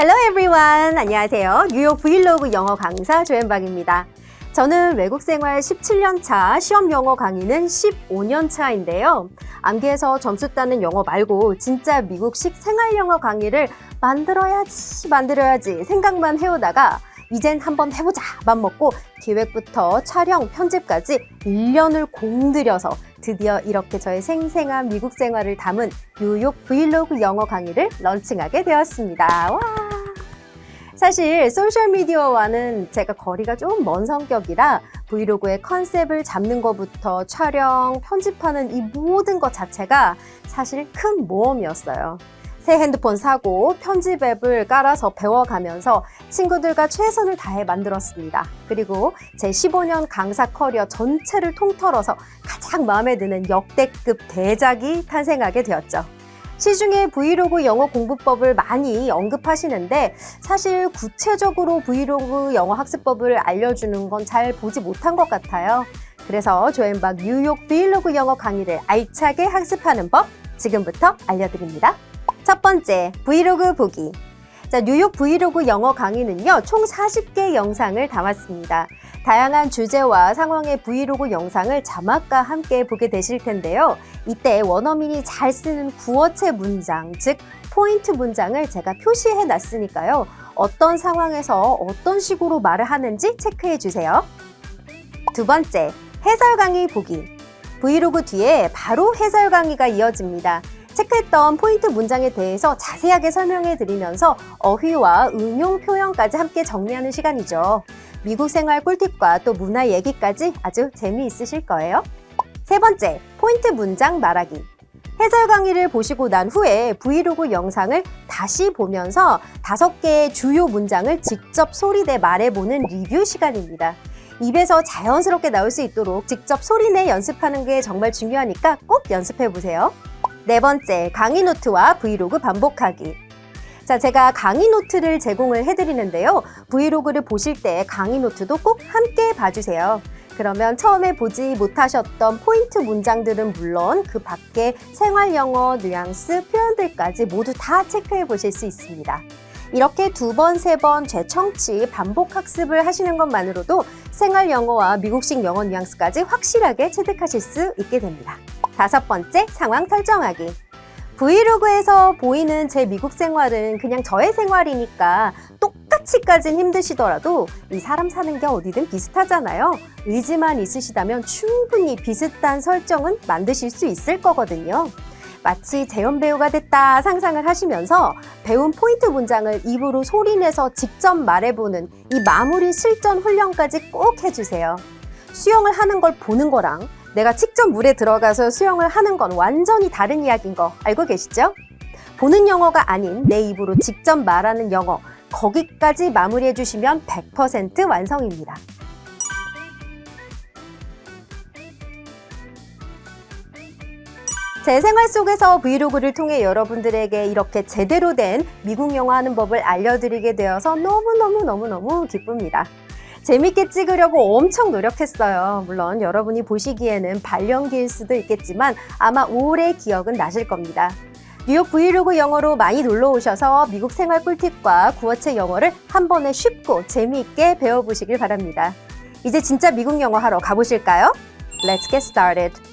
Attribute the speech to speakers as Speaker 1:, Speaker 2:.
Speaker 1: Hello everyone. 안녕하세요. 뉴욕 브이로그 영어 강사 조현박입니다. 저는 외국 생활 17년 차, 시험 영어 강의는 15년 차인데요. 암기해서 점수 따는 영어 말고 진짜 미국식 생활 영어 강의를 만들어야지, 만들어야지 생각만 해오다가 이젠 한번 해보자 맘 먹고 기획부터 촬영, 편집까지 1년을 공들여서 드디어 이렇게 저의 생생한 미국 생활을 담은 뉴욕 브이로그 영어 강의를 런칭하게 되었습니다. 와! 사실 소셜미디어와는 제가 거리가 좀 먼 성격이라 브이로그의 컨셉을 잡는 것부터 촬영, 편집하는 이 모든 것 자체가 사실 큰 모험이었어요. 새 핸드폰 사고 편집 앱을 깔아서 배워가면서 친구들과 최선을 다해 만들었습니다. 그리고 제 15년 강사 커리어 전체를 통틀어서 가장 마음에 드는 역대급 대작이 탄생하게 되었죠. 시중에 브이로그 영어 공부법을 많이 언급하시는데 사실 구체적으로 브이로그 영어 학습법을 알려주는 건 잘 보지 못한 것 같아요. 그래서 조앤박 뉴욕 브이로그 영어 강의를 알차게 학습하는 법 지금부터 알려드립니다. 첫 번째, 브이로그 보기. 자, 뉴욕 브이로그 영어 강의는요, 총 40개 영상을 담았습니다. 다양한 주제와 상황의 브이로그 영상을 자막과 함께 보게 되실 텐데요. 이때 원어민이 잘 쓰는 구어체 문장, 즉, 포인트 문장을 제가 표시해 놨으니까요. 어떤 상황에서 어떤 식으로 말을 하는지 체크해 주세요. 두 번째, 해설 강의 보기. 브이로그 뒤에 바로 해설 강의가 이어집니다. 체크했던 포인트 문장에 대해서 자세하게 설명해 드리면서 어휘와 응용 표현까지 함께 정리하는 시간이죠. 미국 생활 꿀팁과 또 문화 얘기까지 아주 재미있으실 거예요. 세 번째, 포인트 문장 말하기. 해설 강의를 보시고 난 후에 브이로그 영상을 다시 보면서 다섯 개의 주요 문장을 직접 소리내 말해보는 리뷰 시간입니다. 입에서 자연스럽게 나올 수 있도록 직접 소리내 연습하는 게 정말 중요하니까 꼭 연습해 보세요. 네 번째, 강의 노트와 브이로그 반복하기. 자, 제가 강의 노트를 제공을 해드리는데요. 브이로그를 보실 때 강의 노트도 꼭 함께 봐주세요. 그러면 처음에 보지 못하셨던 포인트 문장들은 물론 그 밖에 생활 영어, 뉘앙스, 표현들까지 모두 다 체크해 보실 수 있습니다. 이렇게 두 번, 세 번 재청취, 반복 학습을 하시는 것만으로도 생활 영어와 미국식 영어 뉘앙스까지 확실하게 체득하실 수 있게 됩니다. 다섯 번째, 상황 설정하기. 브이로그에서 보이는 제 미국 생활은 그냥 저의 생활이니까 똑같이까진 힘드시더라도 이 사람 사는 게 어디든 비슷하잖아요. 의지만 있으시다면 충분히 비슷한 설정은 만드실 수 있을 거거든요. 마치 재연 배우가 됐다 상상을 하시면서 배운 포인트 문장을 입으로 소리내서 직접 말해보는 이 마무리 실전 훈련까지 꼭 해주세요. 수영을 하는 걸 보는 거랑 내가 직접 물에 들어가서 수영을 하는 건 완전히 다른 이야기인 거 알고 계시죠? 보는 영어가 아닌 내 입으로 직접 말하는 영어, 거기까지 마무리해 주시면 100% 완성입니다. 제 생활 속에서 브이로그를 통해 여러분들에게 이렇게 제대로 된 미국 영어 하는 법을 알려드리게 되어서 너무너무너무너무 기쁩니다. 재밌게 찍으려고 엄청 노력했어요. 물론 여러분이 보시기에는 발령기일 수도 있겠지만 아마 오래 기억은 나실 겁니다. 뉴욕 브이로그 영어로 많이 놀러 오셔서 미국 생활 꿀팁과 구어체 영어를 한 번에 쉽고 재미있게 배워보시길 바랍니다. 이제 진짜 미국 영어 하러 가보실까요? Let's get started.